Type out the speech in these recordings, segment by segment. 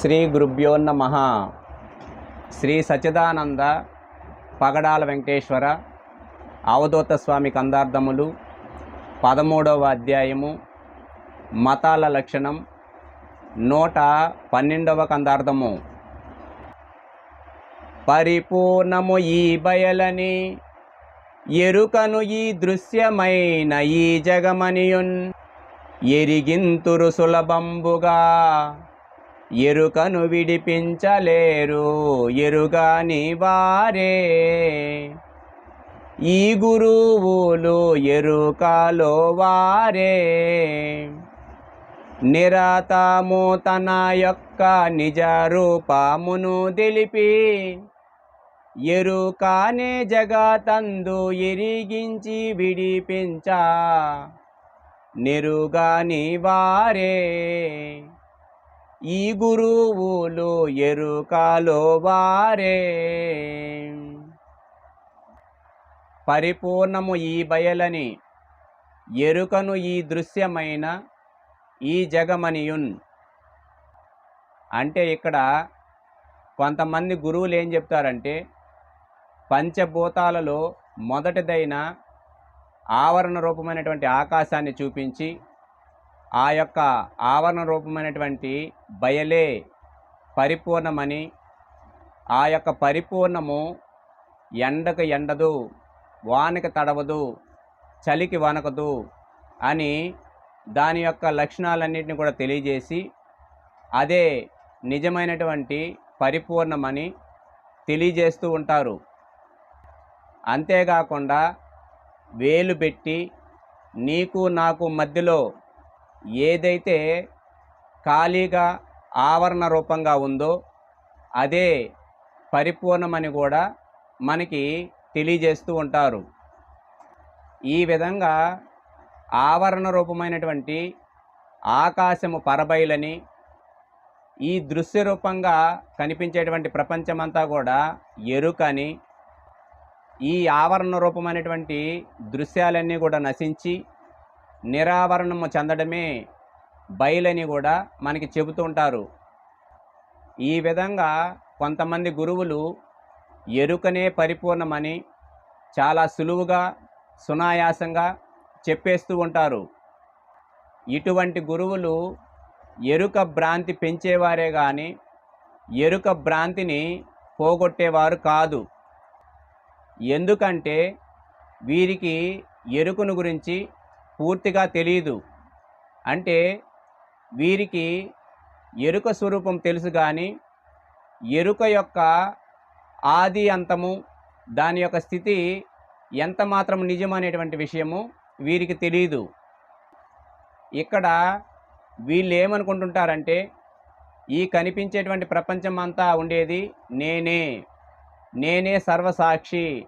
శ్రీ గురుభ్యో నమ. శ్రీ సచిదానంద పగడాల వెంకటేశ్వర అవధూత స్వామి కందార్థములు పదమూడవ అధ్యాయము మతాల లక్షణం నూట పన్నెండవ కందార్థము. పరిపూర్ణము ఈ బయలని ఎరుకను ఈ దృశ్యమైన ఈ జగమనియున్. ఎరిగింతురు సులభంబుగా ఎరుకను విడిపించలేరు ఎరుగాని వారే ఈ గురువులు ఎరుకలో వారే. నిరతము తన యొక్క నిజ రూపమును తెలిపి ఎరుకానే జగతందు ఎరిగించి విడిపించ నెరుగాని వారే ఈ గురువులు ఎరుకలో వారే. పరిపూర్ణము ఈ బయలని ఎరుకను ఈ దృశ్యమైన ఈ జగమనియున్. అంటే ఇక్కడ కొంతమంది గురువులు ఏం చెప్తారంటే పంచభూతాలలో మొదటిదైన ఆవరణ రూపమైనటువంటి ఆకాశాన్ని చూపించి ఆ యొక్క ఆవరణ రూపమైనటువంటి బయలే పరిపూర్ణమని ఆ యొక్క పరిపూర్ణము ఎండకు ఎండదు వానకి తడవదు చలికి వనకదు అని దాని యొక్క లక్షణాలన్నింటిని కూడా తెలియజేసి అదే నిజమైనటువంటి పరిపూర్ణమని తెలియజేస్తూ ఉంటారు. అంతేకాకుండా వేలు పెట్టి నీకు నాకు మధ్యలో ఏదైతే ఖాళీగా ఆవరణ రూపంగా ఉందో అదే పరిపూర్ణమని కూడా మనకి తెలియజేస్తూ ఉంటారు. ఈ విధంగా ఆవరణ రూపమైనటువంటి ఆకాశము పరబయలని ఈ దృశ్య రూపంగా కనిపించేటువంటి ప్రపంచమంతా కూడా ఎరుకని ఈ ఆవరణ రూపమైనటువంటి దృశ్యాలన్నీ కూడా నశించి నిరావరణము చెందడమే బయలని కూడా మనకి చెబుతూ ఉంటారు. ఈ విధంగా కొంతమంది గురువులు ఎరుకనే పరిపూర్ణమని చాలా సులువుగా సునాయాసంగా చెప్పేస్తూ ఉంటారు. ఇటువంటి గురువులు ఎరుక భ్రాంతి పెంచేవారే కానీ ఎరుక భ్రాంతిని పోగొట్టేవారు కాదు. ఎందుకంటే వీరికి ఎరుకను గురించి పూర్తిగా తెలియదు అంటే వీరికి ఎరుక స్వరూపం తెలుసు కానీ ఎరుక యొక్క ఆది అంతము దాని యొక్క స్థితి ఎంత మాత్రం నిజమనేటువంటి విషయము వీరికి తెలియదు ఇక్కడ వీళ్ళు ఏమనుకుంటుంటారంటే ఈ కనిపించేటువంటి ప్రపంచం అంతా ఉండేది నేనే. నేనే సర్వసాక్షి.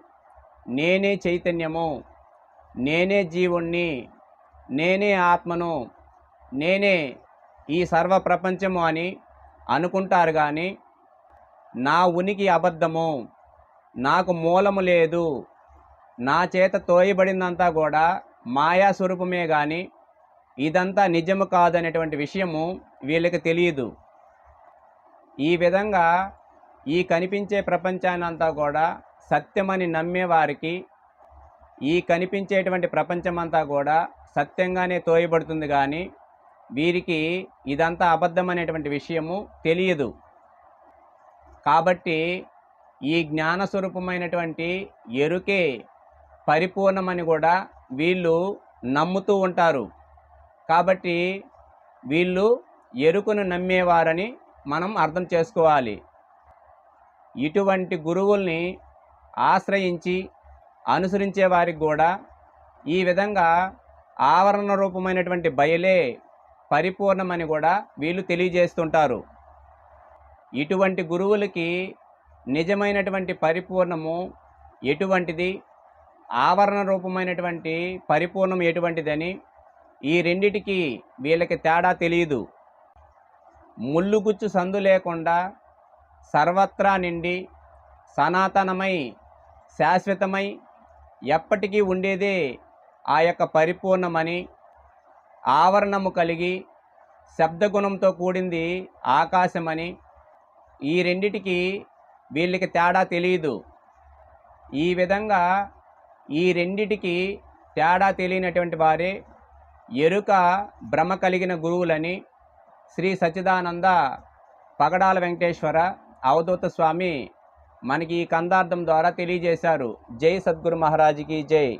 నేనే చైతన్యము. నేనే జీవుణ్ణి. నేనే ఆత్మను నేనే ఈ సర్వ ప్రపంచము అని అనుకుంటారు కానీ నా ఉనికి అబద్ధము నాకు మూలము లేదు. నా చేత తోయబడిందంతా కూడా మాయా స్వరూపమే కానీ ఇదంతా నిజము కాదనేటువంటి విషయము వీళ్ళకి తెలియదు. ఈ విధంగా ఈ కనిపించే ప్రపంచానంతా కూడా సత్యమని నమ్మేవారికి ఈ కనిపించేటువంటి ప్రపంచమంతా కూడా సత్యంగానే తోయబడుతుంది కానీ వీరికి ఇదంతా అబద్ధమనేటువంటి విషయము తెలియదు. కాబట్టి ఈ జ్ఞానస్వరూపమైనటువంటి ఎరుకే పరిపూర్ణమని కూడా వీళ్ళు నమ్ముతూ ఉంటారు. కాబట్టి వీళ్ళు ఎరుకును నమ్మేవారని మనం అర్థం చేసుకోవాలి. ఇటువంటి గురువుల్ని ఆశ్రయించి అనుసరించే వారికి కూడా ఈ విధంగా ఆవరణ రూపమైనటువంటి బయలే పరిపూర్ణమని కూడా వీళ్ళు తెలియజేస్తుంటారు. ఇటువంటి గురువులకి నిజమైనటువంటి పరిపూర్ణము ఎటువంటిది? ఆవరణ రూపమైనటువంటి పరిపూర్ణం ఎటువంటిదని ఈ రెండిటికి వీళ్ళకి తేడా తెలియదు ముళ్ళుగుచ్చు సందు లేకుండా సర్వత్రా నిండి సనాతనమై శాశ్వతమై ఎప్పటికీ ఉండేదే ఆ యొక్క పరిపూర్ణమని ఆవరణము కలిగి శబ్దగుణంతో కూడింది ఆకాశమని ఈ రెండిటికి వీళ్ళకి తేడా తెలియదు. ఈ విధంగా ఈ రెండిటికి తేడా తెలియనటువంటి వారే ఎరుక భ్రమ కలిగిన గురువులని శ్రీ సచ్చిదానంద పగడాల వెంకటేశ్వర అవధూత స్వామి మనకి ఈ కందార్థం ద్వారా తెలియజేశారు. జై సద్గురు మహారాజుకి జై.